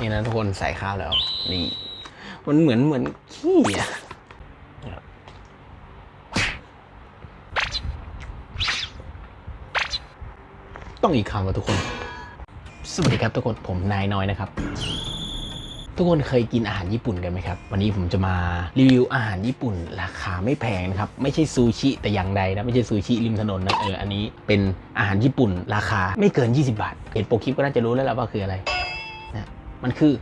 นี่นะทุกคนใส่ข้าวแล้ว นี่ มันเหมือนเหมือนขี้อะต้องอีกคำว่าทุกคน สวัสดีครับทุกคน ผมนายน้อยนะครับ ทุกคนเคยกินอาหารญี่ปุ่นกันไหมครับ วันนี้ผมจะมารีวิวอาหารญี่ปุ่น ราคาไม่แพงนะครับ ไม่ใช่ซูชิแต่อย่างใดนะ ไม่ใช่ซูชิริมถนนนะ เออ อันนี้เป็นอาหารญี่ปุ่น ราคาไม่เกิน 20 บาท เห็นโปรคลิปก็น่าจะรู้แล้วแหละว่าคืออะไร มันคือ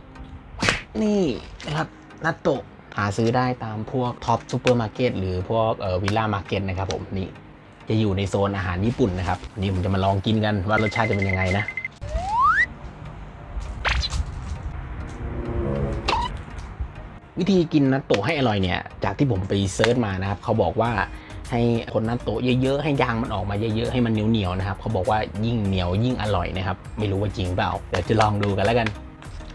นี่นะครับนัตโตะหาซื้อได้ตามพวกท็อปซูเปอร์มาร์เก็ตหรือพวกวิลล่ามาร์เก็ตนะครับผมนี่จะอยู่ในโซนอาหารญี่ปุ่นนะครับวันนี้ผมจะมาลองกินกันว่ารสชาติจะเป็นยังไงนะวิธีกินนัตโตะให้อร่อยเนี่ย จากที่ผมไปเซิร์ชมานะครับ เขาบอกว่าให้คนนัตโตะเยอะๆ ให้ยางมันออกมาเยอะๆ ให้มันเหนียวๆนะครับ เขาบอกว่ายิ่งเหนียวยิ่งอร่อยนะครับ ไม่รู้ว่าจริงเปล่า เดี๋ยวจะลองดูกันแล้วกัน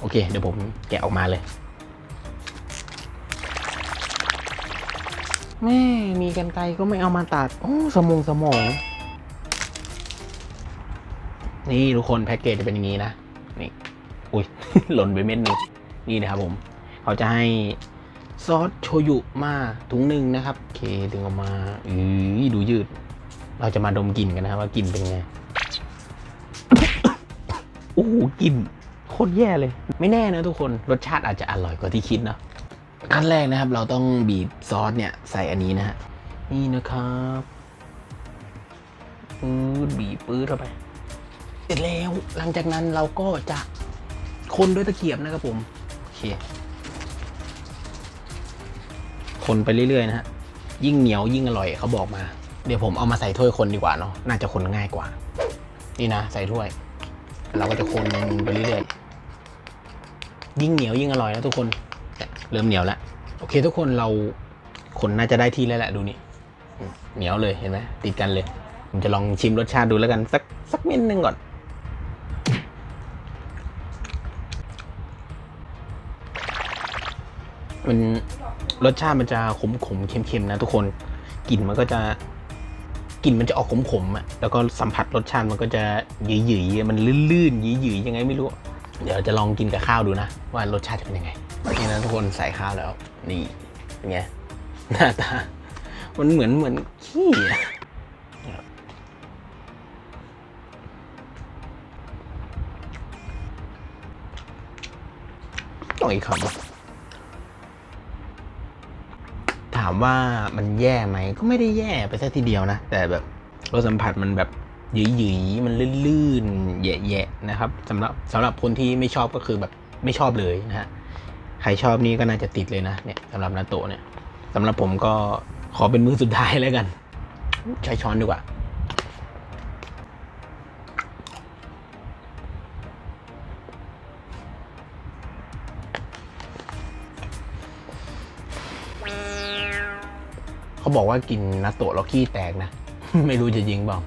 โอเค เดี๋ยวผมแกะออกมาเลยแม่มีกันไกรก็ไม่เอามาตัด โอ้สมองสมอง นี่ทุกคนแพ็กเกจจะเป็นอย่างนี้นะ นี่ อุ้ย หล่นไปเม็ดหนึง นี่นะครับผม เขาจะให้ซอสโชยุมาถุงหนึ่งนะครับ โอเคดึงออกมา อือดูยืด เราจะมาดมกลิ่นกันนะครับว่ากลิ่นเป็นไง โอ้โหกลิ่นโค ตรแย่เลย ไม่แน่นะทุกคนรสชาติอาจจะอร่อยกว่าที่คิดนะขั้นแรกนะครับ เราต้องบีบซอสเนี่ยใส่อันนี้นะฮะนี่นะครับปื๊ดบีบปื๊ดเข้าไปเสร็จแล้วหลังจากนั้นเราก็จะคนด้วยตะเกียบนะครับผมโอเคคนไปเรื่อยๆนะฮะยิ่งเหนียวยิ่งอร่อยเขาบอกมา เดี๋ยวผมเอามาใส่ถ้วยคนดีกว่าเนาะน่าจะคนง่ายกว่า นี่นะ ใส่ถ้วย เราก็จะคนไปเรื่อยๆ ยิ่งเหนียวยิ่งอร่อยนะทุกคนเนี่ยเริ่มเหนียวแล้วโอเคทุกคนเราคนน่าจะได้ที่แล้วแหละดูนี่อืมเหนียวเลยเห็นไหมติดกันเลย ผมจะลองชิมรสชาติดูแล้วกันสักสักเม็ดหนึ่งก่อนมันรสชาติมันจะขมขมๆเค็มๆนะทุกคนกลิ่นมันก็จะกลิ่นมันจะออกขมขมๆอะแล้วก็สัมผัสรสชาติมันก็จะหยืยๆมันลื่นๆหยืยๆยังไงไม่รู้ เดี๋ยวจะลองกินกับข้าวดูนะ ว่ารสชาติจะเป็นยังไงนี่นะทุกคนใส่ข้าวแล้ว นี่เป็นไงหน้าตา มันเหมือนเหมือนขี้ต้องอีกคำถามว่ามันแย่ไหมก็ไม่ได้แย่ไปซะทีเดียวนะ แต่แบบรสสัมผัสมันแบบหยืยๆมันลื่น แย่ๆนะครับสำหรับสำหรับคนที่ไม่ชอบก็คือแบบไม่ชอบเลยนะฮะใครชอบนี่ก็น่าจะติดเลยนะเนี่ยสำหรับนาโตเนี่ยสำหรับผมก็ขอเป็นมือสุดท้ายแล้วกัน ใช้ช้อนดีกว่าเขาบอกว่ากินนาโตะแล้วขี้แตกนะ ไม่รู้จะยิงเปล่า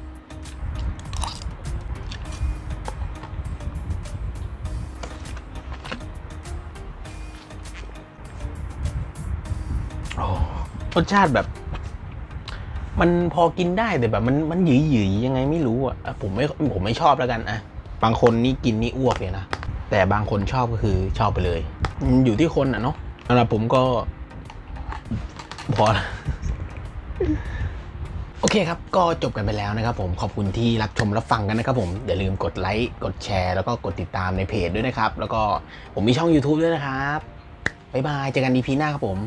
รสชาติแบบ มันพอกินได้แต่แบบ มันมันหยืยหยๆยังไงไม่รู้อะผมไม่ผมไม่ชอบแล้วกันอะบางคนนี่กินนี่อ้วกเลยนะแต่บางคนชอบก็คือชอบไปเลยอยู่ที่คนอะเนาะสำหรับผมก็ พอละโอเคครับ ก็จบกันไปแล้วนะครับผมขอบคุณที่รับชมรับฟังกันนะครับผมอย่าลืมกดไลค์กดแชร์ แล้วก็กดติดตามในเพจด้วยนะครับ แล้วก็ผมมีช่อง YouTube ด้วยนะครับบ๊ายบายเจอกัน EP หน้าครับผม